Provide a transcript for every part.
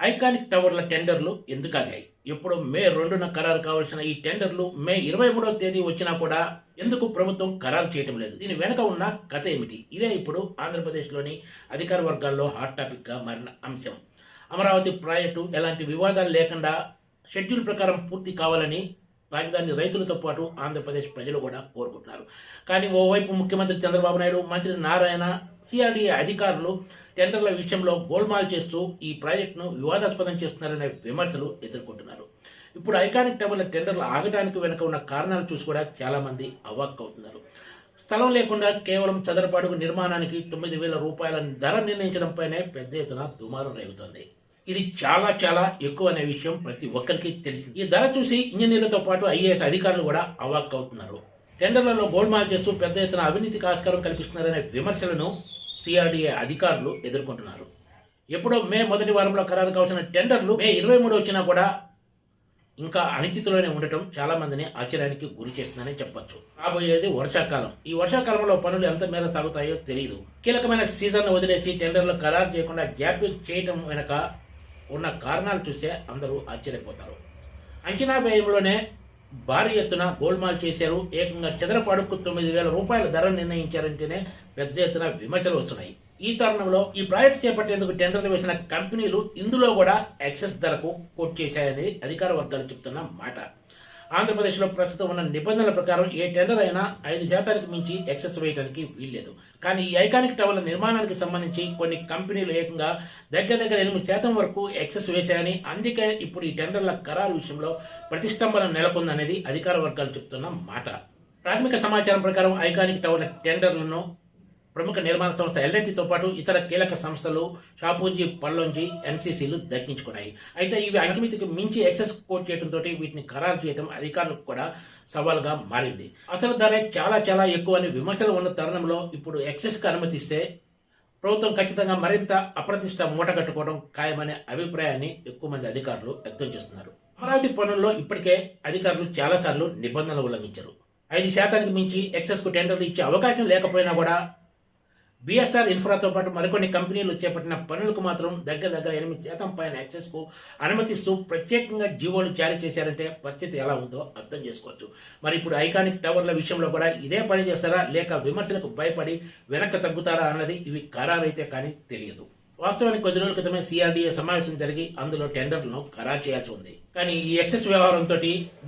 Iconic టవర్ల టెండర్లు ఎందుకు ఆగాయి? ఇప్పుడు మే రెండున ఖరారు కావాల్సిన ఈ టెండర్లు మే ఇరవై మూడవ తేదీ వచ్చినా కూడా ఎందుకు ప్రభుత్వం ఖరారు చేయటం లేదు? దీని వెనక ఉన్న కథ ఏమిటి? ఇదే ఇప్పుడు ఆంధ్రప్రదేశ్లోని అధికార వర్గాల్లో హాట్ టాపిక్గా మారిన అంశం. అమరావతి ప్రాజెక్టు ఎలాంటి వివాదాలు లేకుండా షెడ్యూల్ ప్రకారం పూర్తి కావాలని రాజధాని రైతులతో పాటు ఆంధ్రప్రదేశ్ ప్రజలు కూడా కోరుకుంటున్నారు. కానీ ఓవైపు ముఖ్యమంత్రి చంద్రబాబు నాయుడు మంత్రి నారాయణ సిఆర్డీఏ అధికారులు టెండర్ల విషయంలో గోల్మాల్ చేస్తూ ఈ ప్రాజెక్టును వివాదాస్పదం చేస్తున్నారనే విమర్శలు ఎదుర్కొంటున్నారు. ఇప్పుడు ఐకానిక్ టవర్ల టెండర్లు ఆగడానికి వెనుక ఉన్న కారణాలు చూసి కూడా చాలామంది అవాక్ అవుతున్నారు. స్థలం లేకుండా కేవలం చదరపాడుకు నిర్మాణానికి తొమ్మిది వేల రూపాయల ధర నిర్ణయించడంపైనే పెద్ద ఎత్తున దుమారం రేగుతోంది. ఇది చాలా చాలా ఎక్కువ అనే విషయం ప్రతి ఒక్కరికి తెలిసింది. ఈ ధర చూసి ఇంజనీర్లతో పాటు ఐఏఎస్ అధికారులు కూడా అవాక్ అవుతున్నారు. టెండర్లలో గోల్మాల్ చేస్తూ పెద్ద ఎత్తున అవినీతికి ఆస్కారం కల్పిస్తున్నారనే విమర్శలను సిఆర్డీఏ అధికారులు ఎదుర్కొంటున్నారు. ఎప్పుడో మే మొదటి వారంలో ఖరారు కావాల్సిన టెండర్లు మే ఇరవై మూడు వచ్చినా కూడా ఇంకా అనిశ్చితిలోనే ఉండటం చాలా మందిని ఆశ్చర్యానికి గురి చేస్తుందని చెప్పొచ్చు. రాబోయేది వర్షాకాలం. ఈ వర్షాకాలంలో పనులు ఎంత మేర సాగుతాయో తెలియదు కీలకమైన సీజన్ వదిలేసి టెండర్లు ఖరారు చేయకుండా జాప్యం చేయడం వెనక ఉన్న కారణాలు చూస్తే అందరూ ఆశ్చర్యపోతారు. అంచనా వ్యయంలోనే భారీ ఎత్తున గోల్మాల్ చేశారు. ఏకంగా చదరపాడుకు తొమ్మిది వేల రూపాయల ధర నిర్ణయించారంటేనే పెద్ద ఎత్తున విమర్శలు వస్తున్నాయి. ఈ తరుణంలో ఈ ప్రాజెక్ట్ చేపట్టేందుకు టెండర్లు వేసిన కంపెనీలు ఇందులో కూడా ఎక్సెస్ ధరకు కోట్ చేశాయని అధికార వర్గాలు చెప్తున్న మాట. ఆంధ్రప్రదేశ్లో ప్రస్తుతం ఉన్న నిబంధనల ప్రకారం ఏ టెండర్ అయినా ఐదు శాతానికి మించి ఎక్సెస్ వేయడానికి వీల్లేదు. కానీ ఈ ఐకానిక్ టవర్ల నిర్మాణానికి సంబంధించి కొన్ని కంపెనీలు ఏకంగా దగ్గర దగ్గర ఎనిమిది శాతం వరకు ఎక్సెస్ వేశాయని అందుకే ఇప్పుడు ఈ టెండర్ల ఖరారు విషయంలో ప్రతిష్టంభన నెలకొందనేది అధికార వర్గాలు చెప్తున్న మాట. ప్రాథమిక సమాచారం ప్రకారం ఐకానిక్ టవర్ల టెండర్లను ప్రముఖ నిర్మాణ సంస్థ ఎల్ఎన్టీతో పాటు ఇతర కీలక సంస్థలు షాపూజీ పల్లోంజీ ఎన్సీసీలు దక్కించుకున్నాయి. అయితే ఇవి అంకిమితికి మించి ఎక్సెస్ కోట్ చేయడంతో వీటిని ఖరారు చేయడం అధికారులకు కూడా సవాల్గా మారింది. అసలు ధర చాలా చాలా ఎక్కువ అని విమర్శలు ఉన్న తరుణంలో ఇప్పుడు ఎక్సెస్కి అనుమతిస్తే ప్రభుత్వం ఖచ్చితంగా మరింత అప్రతిష్ట మూటగట్టుకోవడం ఖాయమనే అభిప్రాయాన్ని ఎక్కువ మంది అధికారులు వ్యక్తం చేస్తున్నారు. అమరావతి పనుల్లో ఇప్పటికే అధికారులు చాలాసార్లు నిబంధనలు ఉల్లంఘించారు. ఐదు శాతానికి మించి ఎక్సెస్కు టెండర్లు ఇచ్చే అవకాశం లేకపోయినా కూడా బీఎస్ఆర్ ఇన్ఫ్రాతో పాటు మరికొన్ని కంపెనీలు చేపట్టిన పనులకు మాత్రం దగ్గర దగ్గర ఎనిమిది శాతం పైన యాక్సెస్కు అనుమతిస్తూ ప్రత్యేకంగా జీవోలు జారీ చేశారంటే పరిస్థితి ఎలా ఉందో అర్థం చేసుకోవచ్చు. మరి ఇప్పుడు ఐకానిక్ టవర్ల విషయంలో కూడా ఇదే పని చేస్తారా? లేక విమర్శలకు భయపడి వెనక్కి తగ్గుతారా అన్నది ఇవి ఖరారైతే కానీ తెలియదు. వాస్తవానికి కొద్ది రోజుల క్రితమే సిఆర్డీఏ సమావేశం జరిగి అందులో టెండర్లను ఖరారు చేయాల్సి ఉంది. కానీ ఈ ఎక్సెస్ వ్యవహారంతో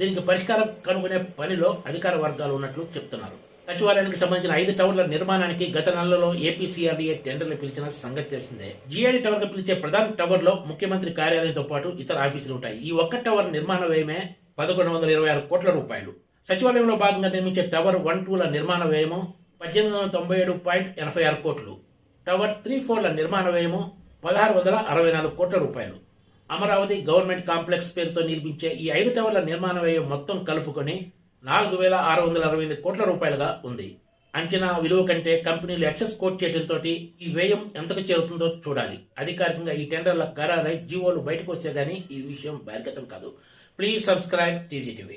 దీనికి పరిష్కారం కనుగొనే పనిలో అధికార వర్గాలు ఉన్నట్లు చెప్తున్నారు. సచివాలయానికి సంబంధించిన ఐదు టవర్ల నిర్మాణానికి గత నెలలో ఏపీసీఆర్డీఏ టెండర్లు పిలిచిన సంగతి తెలిసిందే. జీఐడీ టవర్గా పిలిచే ప్రధాన టవర్లో ముఖ్యమంత్రి కార్యాలయంతో పాటు ఇతర ఆఫీసులు ఉంటాయి. ఈ ఒక్క టవర్ నిర్మాణ వ్యయమే పదకొండు వందల ఇరవై ఆరు కోట్ల రూపాయలు. సచివాలయంలో భాగంగా నిర్మించే టవర్ వన్ టూల నిర్మాణ వ్యయము పద్దెనిమిది వందల తొంభై ఏడు పాయింట్ ఎనభై ఆరు కోట్లు. టవర్ త్రీ ఫోర్ల నిర్మాణ వ్యయము పదహారు వందల అరవై నాలుగు కోట్ల రూపాయలు. అమరావతి గవర్నమెంట్ కాంప్లెక్స్ పేరుతో నిర్మించే ఈ ఐదు టవర్ల నిర్మాణ వ్యయం మొత్తం కలుపుకొని నాలుగు వేల ఆరు వందల అరవై ఎనిమిది కోట్ల రూపాయలుగా ఉంది. అంచనా విలువ కంటే కంపెనీలు ఎక్సెస్ కోట్ చేయడంతో ఈ వ్యయం ఎంతకు చేరుతుందో చూడాలి. అధికారికంగా ఈ టెండర్ల ఖరారై జీవోలు బయటకు వస్తే గానీ ఈ విషయం బహిర్గతం కాదు. Please subscribe TGTV